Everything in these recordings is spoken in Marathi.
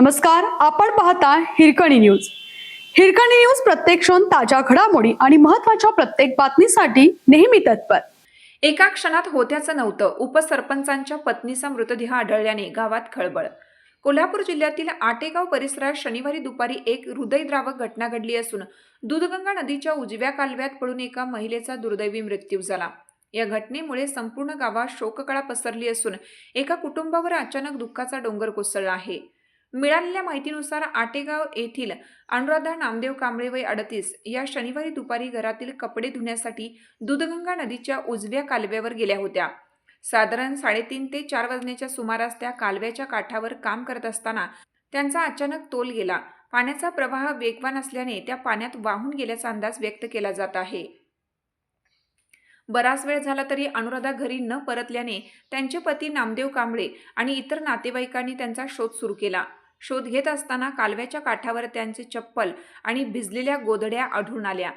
नमस्कार आपण पाहता हिरकणी न्यूज. हिरकणी न्यूज प्रत्येक क्षण ताज्या घडामोडी आणि महत्त्वाच्या प्रत्येक बातमीसाठी नेहमी तत्पर. एका क्षणात होत्याचं नव्हतं. उपसरपंचांच्या पत्नीचा मृतदेह आढळल्याने गावात खळबळ. कोल्हापूर जिल्ह्यातील आटेगाव परिसरात शनिवारी दुपारी एक हृदयद्रावक घटना घडली असून दूधगंगा नदीच्या उजव्या कालव्यात पडून एका महिलेचा दुर्दैवी मृत्यू झाला. या घटनेमुळे संपूर्ण गावात शोककळा पसरली असून एका कुटुंबावर अचानक दुःखाचा डोंगर कोसळला आहे. मिळालेल्या माहितीनुसार आटेगाव येथील अनुराधा नामदेव कांबळे वय अडतीस या शनिवारी दुपारी घरातील कपडे धुण्यासाठी दूधगंगा नदीच्या उजव्या कालव्यावर गेल्या होत्या. साधारण साडेतीन ते चार वाजण्याच्या सुमारास त्या कालव्याच्या काठावर काम करत असताना त्यांचा अचानक तोल गेला. पाण्याचा प्रवाह वेगवान असल्याने त्या पाण्यात वाहून गेल्याचा अंदाज व्यक्त केला जात आहे. बराच वेळ झाला तरी अनुराधा घरी न परतल्याने त्यांचे पती नामदेव कांबळे आणि इतर नातेवाईकांनी त्यांचा शोध सुरू केला. शोध घेत असताना कालव्याच्या काठावर त्यांचे चप्पल आणि भिजलेल्या गोधड्या आढळून आल्या.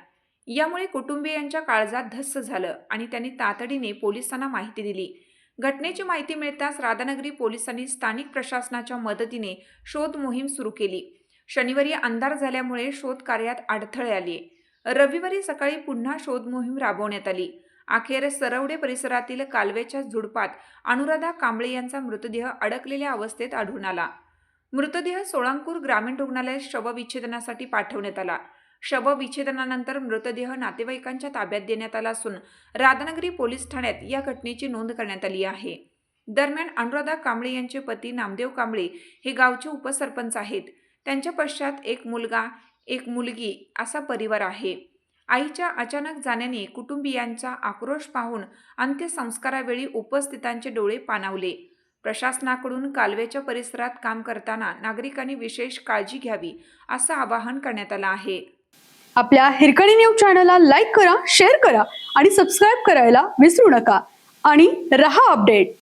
यामुळे कुटुंबियांच्या काळजात धस्स झालं आणि त्यांनी तातडीने पोलिसांना माहिती दिली. घटनेची माहिती मिळताच राधानगरी पोलिसांनी स्थानिक प्रशासनाच्या मदतीने शोध मोहीम सुरू केली. शनिवारी अंधार झाल्यामुळे शोध कार्यात अडथळे आले. रविवारी सकाळी पुन्हा शोध मोहीम राबवण्यात आली. अखेर सरवडे परिसरातील कालव्याच्या झुडपात अनुराधा कांबळे यांचा मृतदेह अडकलेल्या अवस्थेत आढळून आला. मृतदेह सोळांकूर ग्रामीण रुग्णालयात शवविच्छेदनासाठी पाठवण्यात आला. शवविच्छेदनानंतर मृतदेह नातेवाईकांच्या ताब्यात देण्यात आला असून राधानगरी पोलीस ठाण्यात या घटनेची नोंद करण्यात आली आहे. दरम्यान अनुराधा कांबळे यांचे पती नामदेव कांबळे हे गावचे उपसरपंच आहेत. त्यांच्या पश्चात एक मुलगा एक मुलगी असा परिवार आहे. आईच्या अचानक जाण्याने कुटुंबियांचा आक्रोश पाहून अंत्यसंस्कारावेळी उपस्थितांचे डोळे पाणावले. प्रशासनाकडून कालव्याच्या परिसरात काम करताना नागरिकांनी विशेष काळजी घ्यावी असं आवाहन करण्यात आलं आहे. आपल्या हिरकणी न्यूज चॅनलला लाईक करा शेअर करा आणि सबस्क्राईब करायला विसरू नका. आणि रहा अपडेट.